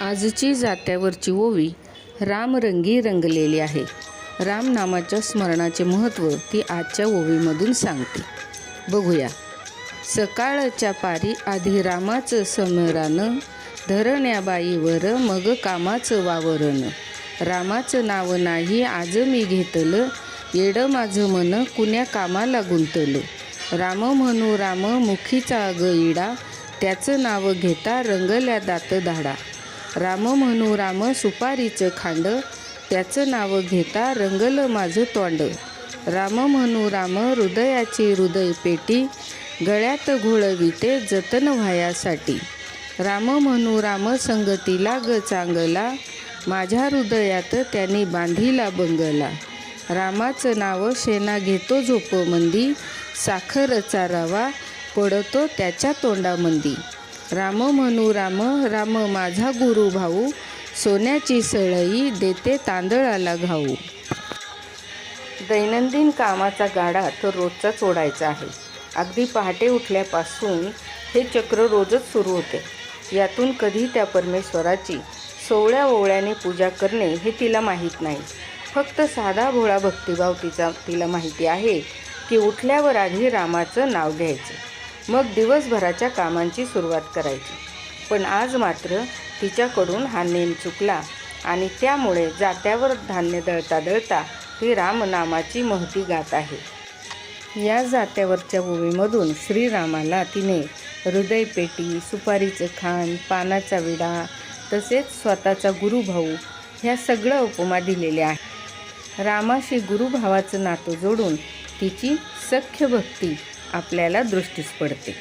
आजची जात्यावरची ओवी रामरंगी रंगलेली आहे. रामनामाच्या स्मरणाचे महत्त्व ती आजच्या ओवीमधून सांगते. बघूया. सकाळच्या पारी आधी रामाचं समरानं धरण्याबाईवर मग कामाचं वावरण रामाचं नाव नाही आज मी घेतलं येडं माझं मन कुण्या कामाला गुंतलं. राम म्हणू राम मुखीचा गईडा त्याचं नाव घेता रंगल्या दात धाडा राम म्हणू राम सुपारीचं खांड त्याचं नाव घेता रंगलं माझं तोंड. राम म्हणू राम हृदयाची हृदय पेटी गळ्यात घोळविते जतन व्हायासाठी. राम म्हणू राम संगतीला ग चांगला माझ्या हृदयात त्यांनी बांधिला बंगला. रामाचं नाव शेणा घेतो झोपमंदी साखरचा रवा पडतो त्याच्या तोंडामंदी. राम म्हणू राम राम माझा गुरु भाऊ सोन्याची सळई देते तांदळाला घाऊ. दैनंदिन कामाचा गाडा तर रोजचा सोडायचा आहे. अगदी पहाटे उठल्यापासून हे चक्र रोजच सुरू होते. यातून कधी त्या परमेश्वराची सोवळ्या ओवळ्याने पूजा करणे हे तिला माहीत नाही. फक्त साधा भोळा भक्तिभाव तिचा तिला माहिती आहे की उठल्यावर आधी रामाचं नाव घ्यायचं. मग दिवसभराच्या कामांची सुरुवात करायची. पण आज मात्र तिच्याकडून हा नेम चुकला आणि त्यामुळे जात्यावर धान्य दळता दळता ती रामनामाची महती गात आहे. या जात्यावरच्या ओवीमधून श्रीरामाला तिने हृदयपेटी सुपारीचं खान पानाचा विडा तसेच स्वतःचा गुरुभाऊ ह्या सगळ्या उपमा दिलेल्या आहेत. रामाशी गुरुभावाचं नातं जोडून तिची सख्य भक्ती आपल्याला दृष्टीस पडते.